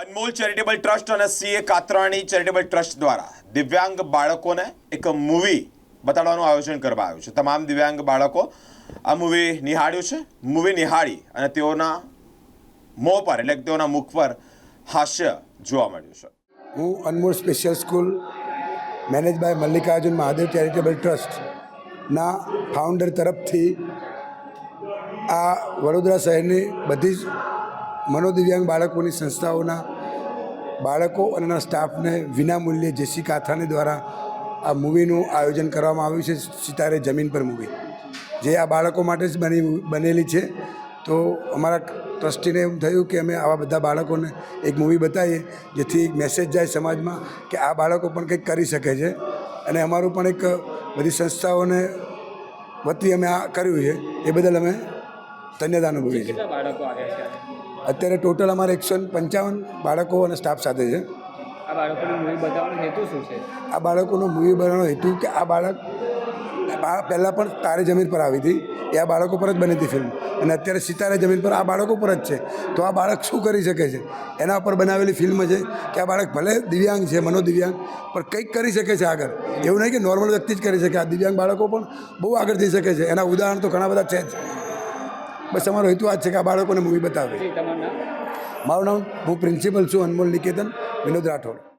અનમોલ charitable trust અને CA Katrani charitable trust દ્વારા દિવ્યાંગ બાળકોને એક મૂવી બતાડવાનું આયોજન કરવામાં આવ્યું છે. તમામ દિવ્યાંગ બાળકો આ મૂવી નિહાળ્યું છે. મૂવી નિહાળી અને તેઓના મોં પર એટલે તેઓના મુખ પર હાસ્ય જોવા મળ્યું છે. હું Anmol special school manage by Mallikarjun Mahadev charitable ટ્રસ્ટના ફાઉન્ડર તરફથી આ વડોદરા શહેરની બધી જ મનોદિવ્યાંગ બાળકોની સંસ્થાઓના બાળકો અને એના સ્ટાફને વિનામૂલ્યે જેસી કાથાની દ્વારા આ મૂવીનું આયોજન કરવામાં આવ્યું છે, સિતારે જમીન પર મૂવી. જે આ બાળકો માટે જ બની, બનેલી છે. તો અમારા ટ્રસ્ટીને એમ થયું કે અમે આવા બધા બાળકોને એક મૂવી બતાવીએ, જેથી એક મેસેજ જાય સમાજમાં કે આ બાળકો પણ કંઈક કરી શકે છે. અને અમારું પણ એક બધી સંસ્થાઓને વતી અમે આ કર્યું છે. એ બદલ અમે ધન્યતા અનુભવીએ છીએ. અત્યારે ટોટલ અમારે એકસો પંચાવન બાળકો અને સ્ટાફ સાથે છે. આ બાળકોનું મૂવી બતાવવાનો હેતુ શું છે? આ બાળકોનો મૂવી બનાવવાનો હેતુ કે આ બાળક આ પહેલાં પણ તારે જમીન પર આવી હતી. એ આ બાળકો પર જ બની હતી ફિલ્મ અને અત્યારે સિતારે જમીન પર આ બાળકો પર જ છે. તો આ બાળક શું કરી શકે છે? એના પર બનાવેલી ફિલ્મ છે કે આ બાળક ભલે દિવ્યાંગ છે મનોદિવ્યાંગ પણ કંઈક કરી શકે છે આગળ. એવું નહીં કે નોર્મલ વ્યક્તિ જ કરી શકે. આ દિવ્યાંગ બાળકો પણ બહુ આગળ જઈ શકે છે. એના ઉદાહરણ તો ઘણા બધા છે જ. બસ અમારો હેતુ આ છે કે આ બાળકોને મૂવી બતાવે. મારું નામ હું પ્રિન્સિપલ છું અનમોલ નિકેતન વિનોદ રાઠોડ.